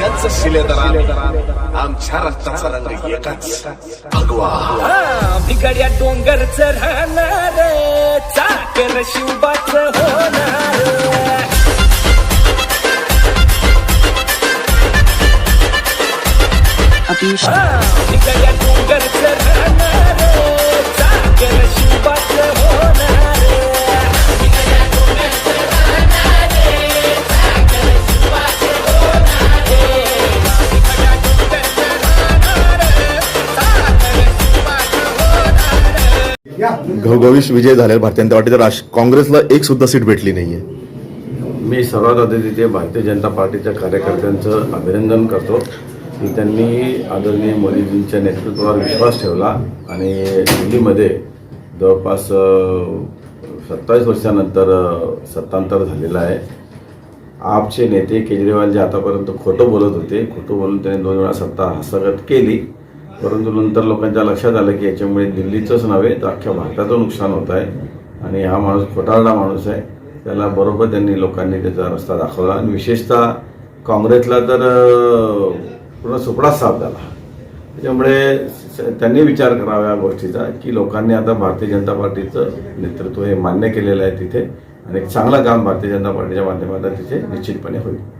राज्याचं शिलेदार. आमच्या रक्ताचा रंग एकच. भगवा बिगड्या डोंगरच राहणार चाकर शिवबाच होणार बिगड्या डोंगरच राहणार घवघवीश विजय झालेला भारतीय जनता पार्टीचा राष्ट्र काँग्रेसला एक सुद्धा सीट भेटली नाहीये. मी सर्वात आधी तिथे भारतीय जनता पार्टीच्या कार्यकर्त्यांचं अभिनंदन करतो. की त्यांनी आदरणीय मोदीजींच्या नेतृत्वावर विश्वास ठेवला आणि दिल्लीमध्ये जवळपास सत्तावीस वर्षानंतर सत्तांतर झालेलं आहे. आपचे नेते केजरीवाल जे आतापर्यंत खोटं बोलत होते खोटं बोलून त्यांनी दोन वेळा सत्ता हस्तगत केली. परंतु नंतर लोकांच्या लक्षात आलं की याच्यामुळे दिल्लीचंच नव्हे तर अख्ख्या भारताचं नुकसान होत आहे. आणि हा माणूस खोटारडा माणूस आहे. त्याला बरोबर त्यांनी लोकांनी त्याचा रस्ता दाखवला. आणि विशेषतः काँग्रेसला तर पूर्ण सुपडाच साफ झाला. त्याच्यामुळे स- त्यांनी विचार करावा या गोष्टीचा की लोकांनी आता भारतीय जनता पार्टीचं नेतृत्व हे मान्य केलेलं आहे तिथे. आणि एक चांगलं काम भारतीय जनता पार्टीच्या माध्यमातून तिथे निश्चितपणे होईल.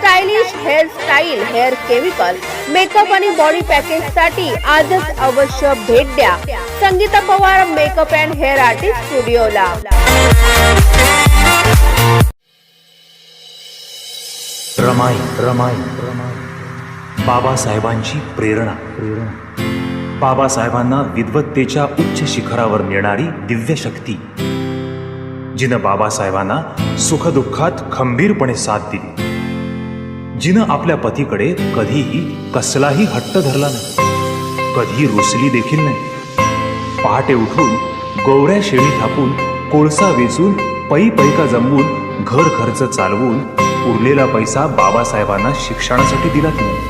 stylish hair style hair chemical makeup आणि बॉडी पॅकेजसाठी आजच अवश्य भेट द्या. Sangeeta Pawar makeup and hair artist स्टुडिओला. Ramai Ramai Ramai. बाबासाहेबांची प्रेरणा प्रेरणा. बाबासाहेबांना विद्वत्तेच्या उच्च शिखरावर नेणारी दिव्य शक्ती. जिनं बाबासाहेबांना सुखदुःखात खंबीरपणे साथ दिली. जिनं आपल्या पतीकडे कधीही कसलाही हट्ट धरला नाही कधी रुसली देखील नाही. पहाटे उठून गोवऱ्या शेळी थापून कोळसा वेचून पै पैका जमवून घर खर्च चालवून उरलेला पैसा बाबासाहेबांना शिक्षणासाठी दिला तिने.